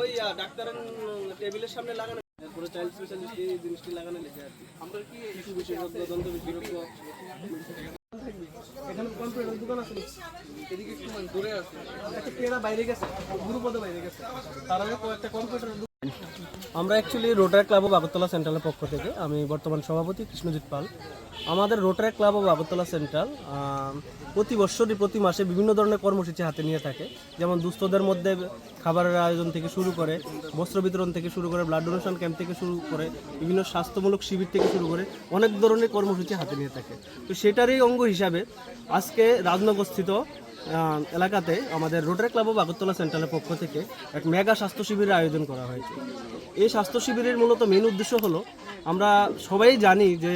ওই টেবিলের সামনে লাগানো চাইল্ড স্পেশালিস্ট এই জিনিসটি লাগানো। লেগে আর কি এখানে কম্পিউটার দোকান আছে। এদিকে একটু মানে দূরে আছে। একটা বাইরে গেছে। গুরুপদ বাইরে গেছে তার আগে কয়েকটা কম্পিউটার আমরা actually rotary club of Agartala সেন্ট্রালের পক্ষ থেকে, আমি বর্তমান সভাপতি কৃষ্ণজিৎ পাল। আমাদের rotary club of Agartala central প্রতি বছরই প্রতি মাসে বিভিন্ন ধরনের কর্মসূচি হাতে নিয়ে থাকে। যেমন দুস্থদের মধ্যে খাবারের আয়োজন থেকে শুরু করে, বস্ত্র বিতরণ থেকে শুরু করে ব্লাড ডোনেশন ক্যাম্প থেকে শুরু করে, বিভিন্ন স্বাস্থ্যমূলক শিবির থেকে শুরু করে অনেক ধরনের কর্মসূচি হাতে নিয়ে থাকে। তো সেটারই অঙ্গ হিসাবে আজকে রাজনগরস্থিত এলাকাতে আমাদের রোটারি ক্লাব অফ আগরতলা সেন্ট্রালের পক্ষ থেকে এক মেগা স্বাস্থ্য শিবিরের আয়োজন করা হয়েছে। এই স্বাস্থ্য শিবিরের মূলত মেন উদ্দেশ্য হলো আমরা সবাই জানি যে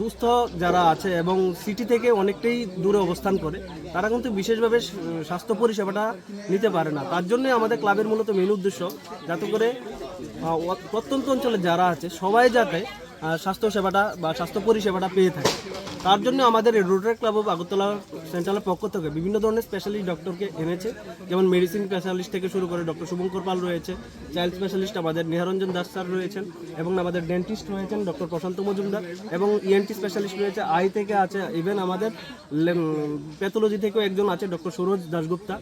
দুস্থ যারা আছে এবং সিটি থেকে অনেকটাই দূরে অবস্থান করে তারা কিন্তু বিশেষভাবে স্বাস্থ্য পরিষেবাটা নিতে পারে না। তার জন্য আমাদের ক্লাবের মূলত মেন উদ্দেশ্য যাতে করে প্রত্যন্ত অঞ্চলে যারা আছে সবাই যাতে আহ, স্বাস্থ্য সেবাটা বা স্বাস্থ্য পরিষেবাটা পেয়ে থাকে। তার জন্য আমাদের রোটারি ক্লাব অফ আগরতলা সেন্ট্রালের পক্ষ থেকে বিভিন্ন ধরনের স্পেশালিস্ট ডক্টরকে এনেছে। যেমন মেডিসিন স্পেশালিস্ট থেকে শুরু করে ডক্টর শুভঙ্কর পাল রয়েছে চাইল্ড স্পেশালিস্ট আমাদের নিহারঞ্জন দাস স্যার রয়েছেন এবং আমাদের ডেন্টিস্ট রয়েছেন ডক্টর প্রশান্ত মজুমদার এবং ইএনটি স্পেশালিস্ট রয়েছে। আই থেকে আছে ইভেন আমাদের প্যাথোলজি থেকেও একজন আছে ডক্টর সরোজ দাশগুপ্তা।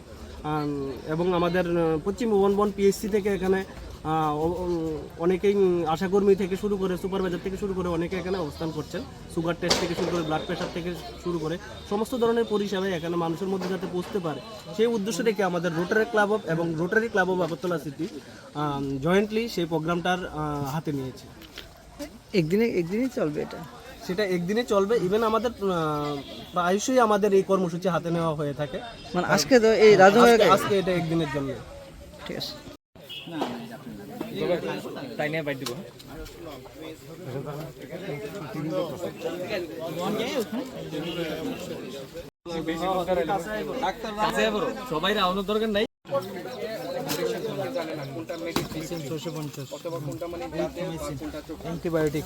আম, এবং আমাদের পশ্চিম ভুবনবন পিএসসি থেকে এখানে অনেকেই আশাকর্মী থেকে শুরু করে সুপারভাইজার থেকে শুরু করে অনেকে এখানে অবস্থান করছেন। সুগার টেস্ট থেকে শুরু করে ব্লাড প্রেশার থেকে শুরু করে সমস্ত ধরনের পরিষেবাই এখানে মানুষের মধ্যে যাতে পৌঁছতে পারে। সেই উদ্দেশ্য রেখে আমাদের রোটারি ক্লাব অফ এবং rotary club of Agartala city jointly সেই প্রোগ্রামটার হাতে নিয়েছে। একদিনে একদিনই চলবে এটা? সেটা একদিনে চলবে। ইভেন আমাদের প্রায়শই আমাদের এই কর্মসূচি হাতে নেওয়া হয়ে থাকে। মানে আজকে তো এই আজকে- আজকে এটা একদিনের জন্য। ঠিক আছে। সবাই রাউন্ড দরকার নাই antibiotic